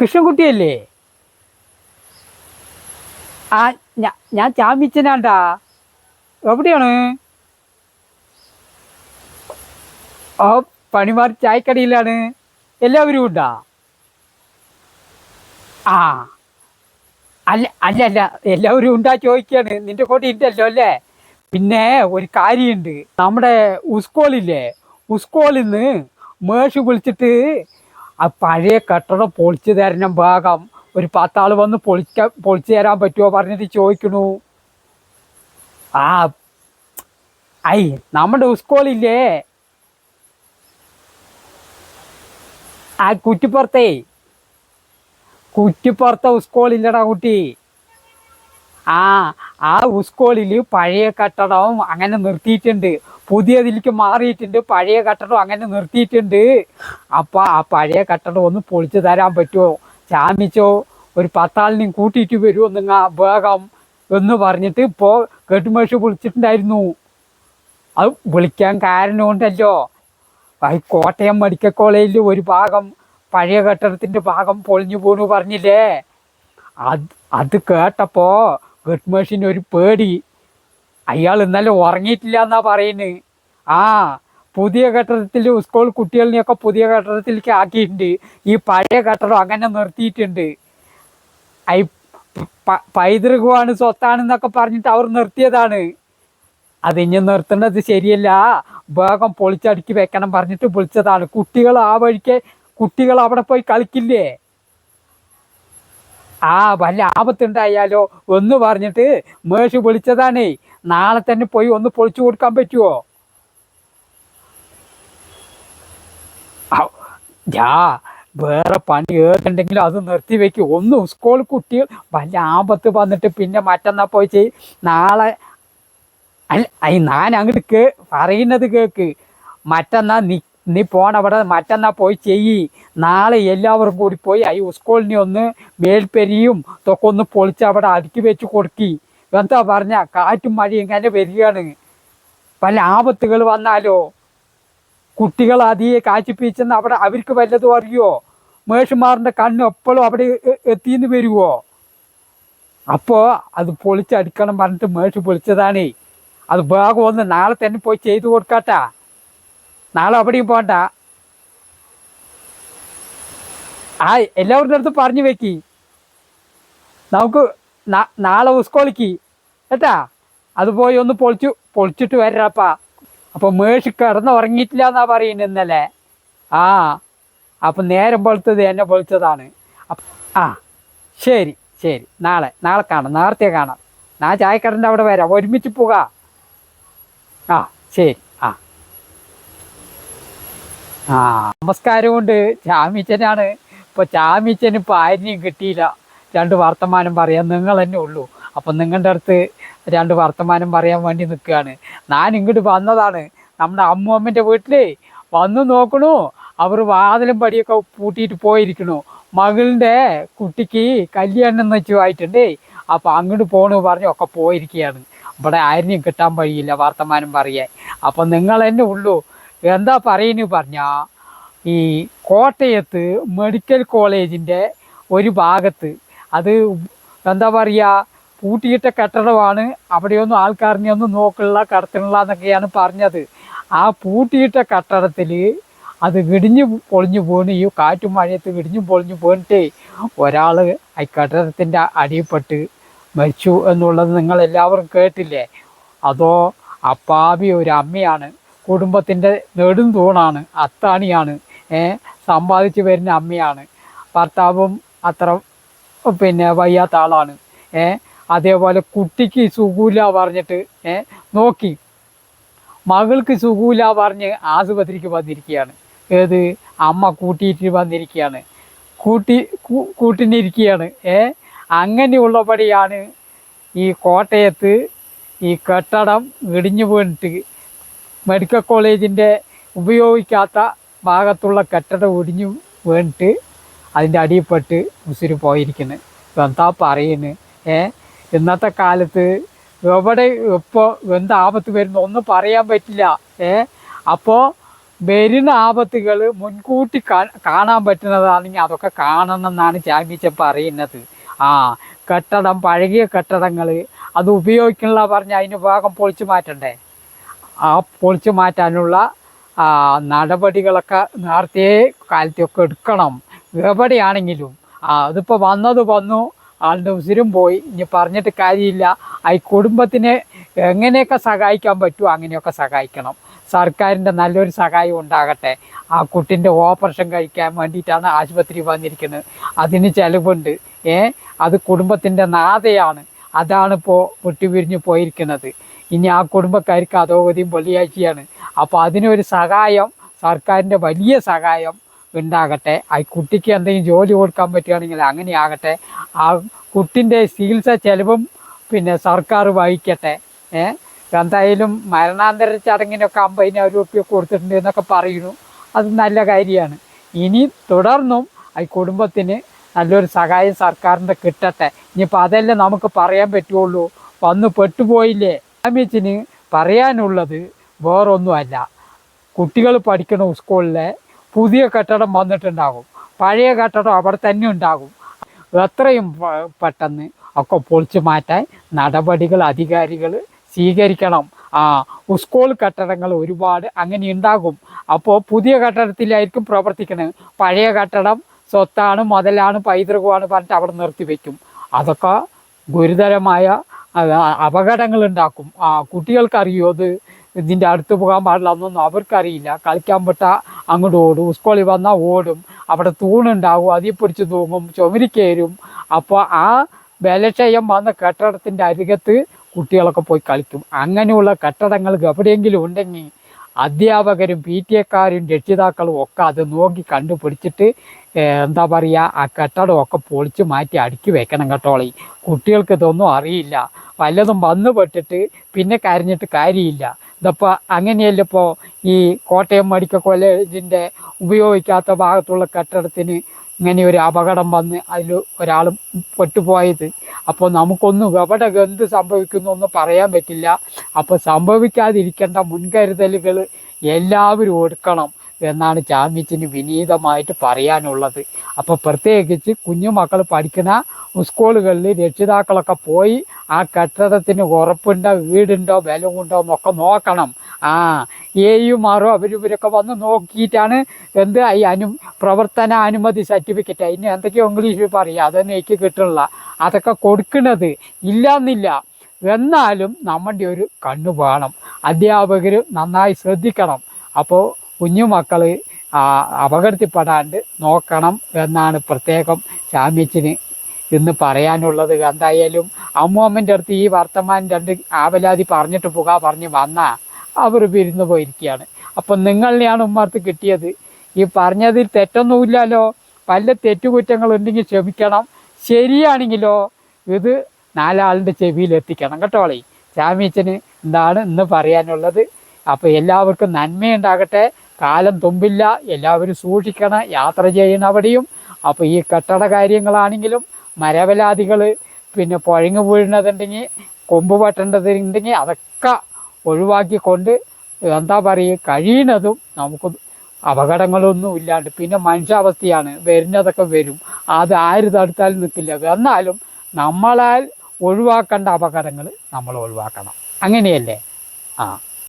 കൃഷ്ണൻകുട്ടിയല്ലേ? ആ ഞാൻ ചാമ്പിച്ചനാണ്ടാ. എവിടെയാണ്? ഓ പണിമാർ ചായക്കടയിലാണ്. എല്ലാവരും ഉണ്ടാ? ആ. അല്ല അല്ല അല്ല എല്ലാവരും ഉണ്ടാ ചോദിക്കാണ്. നിന്റെ കൂടെ ഉണ്ടല്ലോ അല്ലേ? പിന്നെ ഒരു കാര്യമുണ്ട് നമ്മുടെ ഉസ്കോളില്ലേ? ഉസ്കോളിൽ നിന്ന് മേഷ് വിളിച്ചിട്ട് ആ പഴയ കെട്ടിടം പൊളിച്ചു തരണം ഭാഗം. ഒരു പത്താൾ വന്ന് പൊളിക്ക പൊളിച്ചു തരാൻ പറ്റുമോ പറഞ്ഞിട്ട് ചോദിക്കണു. ആ ഐ നമ്മുടെ സ്കൂളില്ലേ ആ കുറ്റിപ്പുറത്തേ. കുറ്റിപ്പുറത്തെ സ്കൂളില്ലടാ കുട്ടി. ആ ആ സ്കൂളിൽ പഴയ കട്ടടവും അങ്ങനെ നിർത്തിയിട്ടുണ്ട്. പുതിയതിലേക്ക് മാറിയിട്ടുണ്ട്. പഴയ കട്ടടം അങ്ങനെ നിർത്തിയിട്ടുണ്ട്. അപ്പോൾ ആ പഴയ കട്ടടം ഒന്ന് പൊളിച്ചു തരാൻ പറ്റുമോ? ചാമിച്ചോ ഒരു പത്താളിനെയും കൂട്ടിയിട്ട് വരുമോ നിങ്ങൾ വേഗം എന്ന് പറഞ്ഞിട്ട് ഇപ്പോൾ കെട്ടുമേഷ് വിളിച്ചിട്ടുണ്ടായിരുന്നു. അത് വിളിക്കാൻ കാരണമുണ്ടല്ലോ. ഈ കോട്ടയം മെഡിക്കൽ കോളേജിൽ ഒരു ഭാഗം പഴയ കെട്ടിടത്തിന്റെ ഭാഗം പൊളിഞ്ഞു പോണു പറഞ്ഞില്ലേ? അത് അത് കേട്ടപ്പോൾ ഗഡ്മേഷിന് ഒരു പേടി. അയാൾ ഇന്നലെ ഉറങ്ങിയിട്ടില്ല എന്നാ പറയുന്നത് ആ പുതിയ കെട്ടിടത്തിൽ സ്കൂൾ കുട്ടികളിനെയൊക്കെ പുതിയ കെട്ടിടത്തിലേക്ക് ആക്കിയിട്ടുണ്ട്. ഈ പഴയ കെട്ടിടം അങ്ങനെ നിർത്തിയിട്ടുണ്ട്. ഐ പൈതൃകമാണ് സ്വത്താണെന്നൊക്കെ പറഞ്ഞിട്ട് അവർ നിർത്തിയതാണ്. അത് ഇനി നിർത്തേണ്ടത് ശരിയല്ല. വേഗം പൊളിച്ചടുക്കി വെക്കണം പറഞ്ഞിട്ട് വിളിച്ചതാണ്. കുട്ടികൾ ആ വഴിക്ക് കുട്ടികൾ അവിടെ പോയി കളിക്കില്ലേ? ആ വല്ല ആപത്തുണ്ടായാലോ ഒന്ന് പറഞ്ഞിട്ട് മേശു വിളിച്ചതാണേ. നാളെ തന്നെ പോയി ഒന്ന് പൊളിച്ചു കൊടുക്കാൻ പറ്റുമോ ഞാ വേറെ പണി ഏതുണ്ടെങ്കിലും അത് നിർത്തി വെക്കും. ഒന്ന് സ്കൂൾ കുട്ടികൾ വല്ല ആപത്ത് വന്നിട്ട് പിന്നെ മറ്റന്നാ പോയി ചെയ്. നാളെ അല്ല ഞാൻ അങ്ങോട്ട് കേ പറയുന്നത് കേക്ക്. മറ്റന്നാ നീ നീ പോണവിടെ മറ്റന്നാ പോയി ചെയ്യ്. നാളെ എല്ലാവരും കൂടി പോയി ഈ സ്കൂളിനെ ഒന്ന് മേൽപ്പെരിയും തൊക്കെ ഒന്ന് പൊളിച്ച് അവിടെ അടുക്കി വെച്ച് കൊടുക്കി. എന്താ പറഞ്ഞ? കാറ്റും മഴയും ഇങ്ങനെ വരികയാണ്. പല ആപത്തുകൾ വന്നാലോ? കുട്ടികൾ അതീ കാച്ചിപ്പിച്ചെന്ന് അവിടെ അവർക്ക് വല്ലതും അറിയോ? മേഷന്മാറിന്റെ കണ്ണ് എപ്പോഴും അവിടെ എത്തിന്ന് വരുമോ അപ്പോൾ അത് പൊളിച്ചടിക്കണം പറഞ്ഞിട്ട് മേഷ് പൊളിച്ചതാണേ. അത് ഭാഗം ഒന്ന് നാളെ തന്നെ പോയി ചെയ്തു കൊടുക്കാട്ടാ. നാളെ അവിടെയും പോണ്ട. ആ എല്ലാവരുടെ അടുത്ത് പറഞ്ഞു വെക്കി. നമുക്ക് നാളെ ഉസ്കോളിക്ക് കേട്ടാ? അത് പോയി ഒന്ന് പൊളിച്ചു പൊളിച്ചിട്ട് വരാപ്പാ. അപ്പൊ മേഷ് കിടന്ന് ഉറങ്ങിയിട്ടില്ല എന്നാ പറയുന്നത് ഇന്നലെ. ആ അപ്പം നേരം പൊളിച്ചത് എന്നെ പൊളിച്ചതാണ്. ആ ശരി ശരി. നാളെ നാളെ കാണാം. നേരത്തെ കാണാം. ഞാൻ ചായക്കടന്റെ അവിടെ വരാം. ഒരുമിച്ച് പോകാം. ആ ശരി. ആ കൊണ്ട് നമസ്കാരമുണ്ട്. ചാമിച്ചനാണ്. ഇപ്പൊ ചാമിച്ചന് ഇപ്പോൾ ആരെയും കിട്ടിയില്ല. രണ്ട് വർത്തമാനം പറയാൻ നിങ്ങൾ തന്നെ ഉള്ളൂ. അപ്പം നിങ്ങളുടെ അടുത്ത് രണ്ട് വർത്തമാനം പറയാൻ വേണ്ടി നിൽക്കുകയാണ്. ഞാൻ ഇങ്ങോട്ട് വന്നതാണ്. നമ്മുടെ അമ്മൂമ്മന്റെ വീട്ടിലേ വന്നു നോക്കണു. അവർ വാതിലും പടിയൊക്കെ പൂട്ടിയിട്ട് പോയിരിക്കണു. മകളുടെ കുട്ടിക്ക് കല്യാണം വെച്ചുമായിട്ടുണ്ടേ അപ്പോൾ അങ്ങോട്ട് പോണു പറഞ്ഞു ഒക്കെ പോയിരിക്കുകയാണ്. ഇവിടെ ആരെയും കിട്ടാൻ വഴിയില്ല വർത്തമാനം പറയാൻ. അപ്പം നിങ്ങൾ തന്നെ ഉള്ളൂ. എന്താ പറയുന്നു പറഞ്ഞാൽ ഈ കോട്ടയത്ത് മെഡിക്കൽ കോളേജിന്റെ ഒരു ഭാഗത്ത് അത് എന്താ പറയുക പൂട്ടിയിട്ട കെട്ടിടമാണ്. അവിടെയൊന്നും ആൾക്കാരിനെ ഒന്നും നോക്കില്ല കടത്തിനുള്ള എന്നൊക്കെയാണ് പറഞ്ഞത്. ആ പൂട്ടിയിട്ട കെട്ടിടത്തിൽ അത് വിടിഞ്ഞു പൊളിഞ്ഞു പോണ് ഈ കാറ്റും മഴയത്ത് വിടിഞ്ഞു പൊളിഞ്ഞു പോയിട്ട് ഒരാൾ ആ കെട്ടിടത്തിന്റെ അടിയിൽപ്പെട്ട് മരിച്ചു എന്നുള്ളത് നിങ്ങളെല്ലാവരും കേട്ടില്ലേ? അതോ അപ്പാവി ഒരു അമ്മയാണ് കുടുംബത്തിന്റെ നെടും തൂണാണ് അത്താണിയാണ് സമ്പാദിച്ചു വരുന്ന അമ്മയാണ്. ഭർത്താവും അത്ര പിന്നെ വയ്യാത്ത ആളാണ് അതേപോലെ കുട്ടിക്ക് സുഖമില്ല പറഞ്ഞിട്ട് നോക്കി. മകൾക്ക് സുഖമില്ല പറഞ്ഞ് ആശുപത്രിക്ക് വന്നിരിക്കുകയാണ്. ഏത്? അമ്മ കൂട്ടിയിട്ട് വന്നിരിക്കുകയാണ്. കൂട്ടി കൂട്ടിനിരിക്കുകയാണ് ഏ. അങ്ങനെയുള്ളപടിയാണ് ഈ കോട്ടയത്ത് ഈ കെട്ടടം ഇടിഞ്ഞു വീണിട്ട് മെഡിക്കൽ കോളേജിന്റെ ഉപയോഗിക്കാത്ത ഭാഗത്തുള്ള കെട്ടിടം ഒടിഞ്ഞു വീണിട്ട് അതിന്റെ അടിയിൽപ്പെട്ട് ഉസിര് പോയിരിക്കുന്നു. എന്താ പറയുന്നത് ഏ? ഇന്നത്തെ കാലത്ത് എവിടെ ഇപ്പോൾ എന്ത് ആപത്ത് വരുന്നു ഒന്നും പറയാൻ പറ്റില്ല. ഏ? അപ്പോൾ വരുന്ന ആപത്തുകൾ മുൻകൂട്ടി കാണാൻ പറ്റുന്നതാണെങ്കിൽ അതൊക്കെ കാണണം എന്നാണ് ചാമ്പിച്ച പറയുന്നത്. ആ കെട്ടിടം പഴകിയ കെട്ടിടങ്ങൾ അത് ഉപയോഗിക്കണില്ല പറഞ്ഞ് അതിന് ഭാഗം പൊളിച്ചു മാറ്റണ്ടേ? ആ പൊളിച്ചു മാറ്റാനുള്ള നടപടികളൊക്കെ നേരത്തെ കാലത്തൊക്കെ എടുക്കണം. എവിടെയാണെങ്കിലും. അതിപ്പോൾ വന്നത് വന്നു. ആളുടെ ഉസിരും പോയി. ഇനി പറഞ്ഞിട്ട് കാര്യമില്ല. ആ കുടുംബത്തിനെ എങ്ങനെയൊക്കെ സഹായിക്കാൻ പറ്റുമോ അങ്ങനെയൊക്കെ സഹായിക്കണം. സർക്കാരിന്റെ നല്ലൊരു സഹായം ഉണ്ടാകട്ടെ. ആ കുട്ടിന്റെ ഓപ്പറേഷൻ കഴിക്കാൻ വേണ്ടിയിട്ടാണ് ആശുപത്രി വന്നിരിക്കുന്നത്. അതിന് ചിലവുണ്ട്. ഏ അത് കുടുംബത്തിന്റെ നാഥയാണ്. അതാണിപ്പോൾ വിട്ടുപിരിഞ്ഞ് പോയിരിക്കുന്നത്. ഇനി ആ കുടുംബക്കാർക്ക് അധോഗതിയും വെള്ളിയാഴ്ചയാണ് അപ്പോൾ അതിനൊരു സഹായം സർക്കാരിന്റെ വലിയ സഹായം ഉണ്ടാകട്ടെ. ആ കുട്ടിക്ക് എന്തെങ്കിലും ജോലി കൊടുക്കാൻ പറ്റുകയാണെങ്കിൽ അങ്ങനെയാകട്ടെ ആ കുട്ടിന്റെ ചികിത്സ ചെലവും പിന്നെ സർക്കാർ വഹിക്കട്ടെ. എന്തായാലും മരണാന്തര ചടങ്ങിനൊക്കെ അമ്പതിനായിരം രൂപ കൊടുത്തിട്ടുണ്ട് എന്നൊക്കെ പറയുന്നു. അത് നല്ല കാര്യമാണ്. ഇനി തുടർന്നും ഈ കുടുംബത്തിന് നല്ലൊരു സഹായം സർക്കാരിന്റെ കിട്ടട്ടെ. ഇനിയിപ്പോൾ അതല്ലേ നമുക്ക് പറയാൻ പറ്റുള്ളൂ. വന്ന് പെട്ടുപോയില്ലേ? അമ്മച്ചിന് പറയാനുള്ളത് വേറൊന്നുമല്ല. കുട്ടികൾ പഠിക്കുന്ന സ്കൂളിലെ പുതിയ കെട്ടിടം വന്നിട്ടുണ്ടാകും. പഴയ കെട്ടിടം അവിടെ തന്നെ ഉണ്ടാകും. എത്രയും പെട്ടെന്ന് ഒക്കെ പൊളിച്ചു മാറ്റാൻ നടപടികൾ അധികാരികൾ സ്വീകരിക്കണം. ആ സ്കൂൾ കെട്ടിടങ്ങൾ ഒരുപാട് അങ്ങനെ ഉണ്ടാകും. അപ്പോൾ പുതിയ കെട്ടിടത്തിലായിരിക്കും പ്രവർത്തിക്കുന്നത് പഴയ കെട്ടിടം സ്വത്താണ് മുതലാണ് പൈതൃകമാണ് പറഞ്ഞിട്ട് അവിടെ നിർത്തിവെക്കും. അതൊക്കെ ഗുരുതരമായ അപകടങ്ങൾ ഉണ്ടാക്കും ആ കുട്ടികൾക്കറിയോ അത് ഇതിന്റെ അടുത്ത് പോകാൻ പാടില്ല എന്നൊന്നും അവർക്കറിയില്ല. കളിക്കാൻ പെട്ടാൽ അങ്ങോട്ട് ഓടും. സ്കൂളിൽ വന്നാൽ ഓടും. അവിടെ തൂണുണ്ടാകും. അതിൽ പിടിച്ച് തൂങ്ങും. ചുമരി കയറും അപ്പോൾ ആ ബലക്ഷയം വന്ന കെട്ടിടത്തിന്റെ അരികത്ത് കുട്ടികളൊക്കെ പോയി കളിക്കും. അങ്ങനെയുള്ള കെട്ടിടങ്ങൾ എവിടെയെങ്കിലും ഉണ്ടെങ്കിൽ അധ്യാപകരും പി ടി എക്കാരും രക്ഷിതാക്കളും ഒക്കെ അത് നോക്കി കണ്ടുപിടിച്ചിട്ട് എന്താ പറയുക ആ കെട്ടടമൊക്കെ പൊളിച്ച് മാറ്റി അടുക്കി വെക്കണം കേട്ടോളി കുട്ടികൾക്ക് ഇതൊന്നും അറിയില്ല. വല്ലതും വന്നു പെട്ടിട്ട് പിന്നെ കരഞ്ഞിട്ട് കാര്യമില്ല. ഇതപ്പോൾ അങ്ങനെയല്ല ഇപ്പോൾ ഈ കോട്ടയം മെഡിക്കൽ കോളേജിന്റെ ഉപയോഗിക്കാത്ത ഭാഗത്തുള്ള കെട്ടിടത്തിന് ഇങ്ങനെ ഒരു അപകടം വന്ന് അതിൽ ഒരാൾ പെട്ടുപോയത്. അപ്പോൾ നമുക്കൊന്നും എവിടെ എന്ത് സംഭവിക്കുന്നു എന്ന് പറയാൻ പറ്റില്ല. അപ്പോൾ സംഭവിക്കാതിരിക്കേണ്ട മുൻകരുതലുകൾ എല്ലാവരും എടുക്കണം. എന്നാണ് ചാമ്യച്ചിന് വിനീതമായിട്ട് പറയാനുള്ളത്. അപ്പോൾ പ്രത്യേകിച്ച് കുഞ്ഞുമക്കൾ പഠിക്കുന്ന സ്കൂളുകളിൽ രക്ഷിതാക്കളൊക്കെ പോയി ആ കെട്ടിടത്തിന് ഉറപ്പുണ്ടോ വീടുണ്ടോ ബലമുണ്ടോ എന്നൊക്കെ നോക്കണം. ആ ഏയുമാറോ അവരിവരൊക്കെ വന്ന് നോക്കിയിട്ടാണ് എന്ത് ഈ അനു പ്രവർത്തന അനുമതി സർട്ടിഫിക്കറ്റ്. അതിന് എന്തൊക്കെയോ ഇംഗ്ലീഷിൽ പറയുക അതൊന്നും എനിക്ക് കിട്ടണില്ല അതൊക്കെ കൊടുക്കുന്നത് ഇല്ലയെന്നില്ല എന്നാലും നമ്മുടെ ഒരു കണ്ണു വേണം. അധ്യാപകർ നന്നായി ശ്രദ്ധിക്കണം. അപ്പോൾ കുഞ്ഞുമക്കൾ അപകടത്തിൽപ്പെടാണ്ട് നോക്കണം എന്നാണ് പ്രത്യേകം ചാമ്യച്ചിന് ഇന്ന് പറയാനുള്ളത്. എന്തായാലും അമ്മൂമ്മന്റെ അടുത്ത് ഈ വർത്തമാനം രണ്ട് ആവലാതി പറഞ്ഞിട്ട് പുക പറഞ്ഞ് വന്നാൽ അവർ പിരിഞ്ഞു പോയിരിക്കുകയാണ്. അപ്പം നിങ്ങളിനെയാണ് ഉമ്മർത്ത് കിട്ടിയത്. ഈ പറഞ്ഞതിൽ തെറ്റൊന്നുമില്ലല്ലോ. പല തെറ്റുകുറ്റങ്ങളുണ്ടെങ്കിൽ ക്ഷമിക്കണം. ശരിയാണെങ്കിലോ ഇത് നാലാളിന്റെ ചെവിയിൽ എത്തിക്കണം കേട്ടോളേ ചാമീച്ചന് എന്താണ് ഇന്ന് പറയാനുള്ളത്. അപ്പോൾ എല്ലാവർക്കും നന്മയുണ്ടാകട്ടെ. കാലം തുമ്പില്ല എല്ലാവരും സൂക്ഷിക്കണം യാത്ര ചെയ്യണം അവിടെയും. അപ്പോൾ ഈ കെട്ടിട കാര്യങ്ങളാണെങ്കിലും മരവലാദികൾ പിന്നെ പുഴങ്ങ് വീഴുന്നതുണ്ടെങ്കിൽ കൊമ്പ് വെട്ടേണ്ടതുണ്ടെങ്കിൽ അതൊക്കെ ഒഴിവാക്കിക്കൊണ്ട് എന്താ പറയുക കഴിയുന്നതും നമുക്ക് അപകടങ്ങളൊന്നും ഇല്ലാണ്ട് പിന്നെ മനുഷ്യാവസ്ഥയാണ്. വരുന്നതൊക്കെ വരും. അത് ആര് തടുത്താലും നിൽക്കില്ല. എന്നാലും നമ്മളാൽ ഒഴിവാക്കേണ്ട അപകടങ്ങൾ നമ്മൾ ഒഴിവാക്കണം. അങ്ങനെയല്ലേ? ആ.